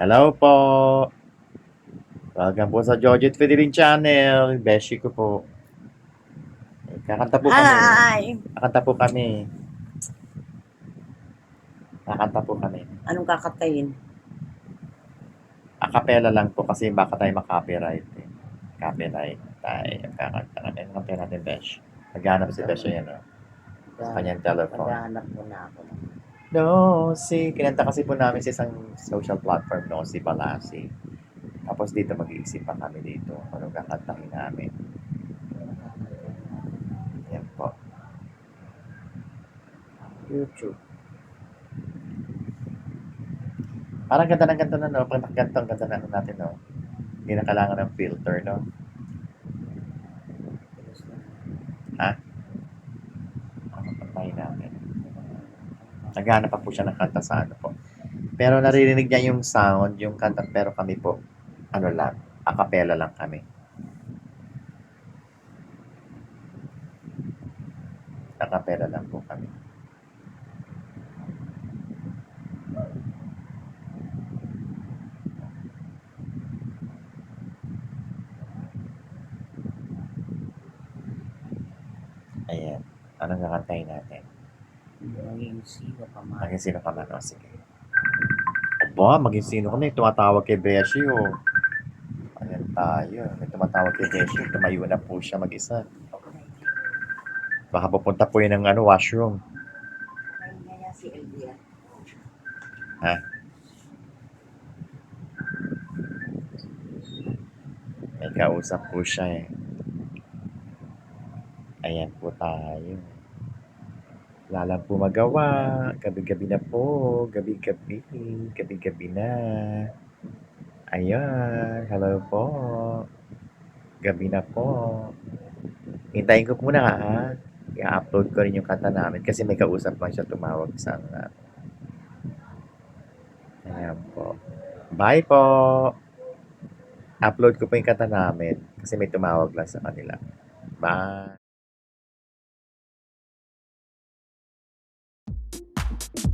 Hello po. Welcome po sa Georgette Federin Channel. Beshi ko po. Eh, Kakanta po kami. Hi! Kakanta po kami. Kakanta po kami. Anong kakatayin? Acapella lang po kasi baka tayo makopyright eh. Copyright tayo. Kakanta kami. Ang kanta natin, Besh. Naghanap si Besh yan, no? Sa kanyang telephone. Maghahanap muna ako. No, si, kinanta kasi po namin sa isang social platform, no, si Balasi. Tapos dito mag-iisip pa kami dito anong kakantahin namin. Yan po. YouTube. Parang ganda ng ganda na, no? Pag nakaganda ang ganda na ano natin, no? Hindi na kailangan ng filter, no? Ha? Ano pantayin namin? Naghanap pa po siya ng kanta sa ano po. Pero naririnig niya yung sound, yung kanta, pero kami po, ano lang, a cappella lang kami. A cappella lang po kami. Ayan. Anong kakantahin natin? Maging sino ka man. Maging sino ka man, o sige. Aba, maging sino ka na, tumatawag kay Beshi, o. Ayan tayo. May tumatawag kay Beshi, tumayo na po siya mag-isa. Baka pupunta po yun ng ano, washroom. Si Elvia. May kausap po siya eh. Ayan po tayo. Wala lang po magawa. Gabi-gabi na po. Gabi-gabi. Gabi-gabi na. Ayan. Hello po. Gabi na po. Hintayin ko muna ha. I-upload ko rin yung kanta namin kasi may kausap lang siya tumawag sa uh, Ayan po. Bye po. Upload ko pa yung kanta namin kasi may tumawag lang sa kanila. Bye. you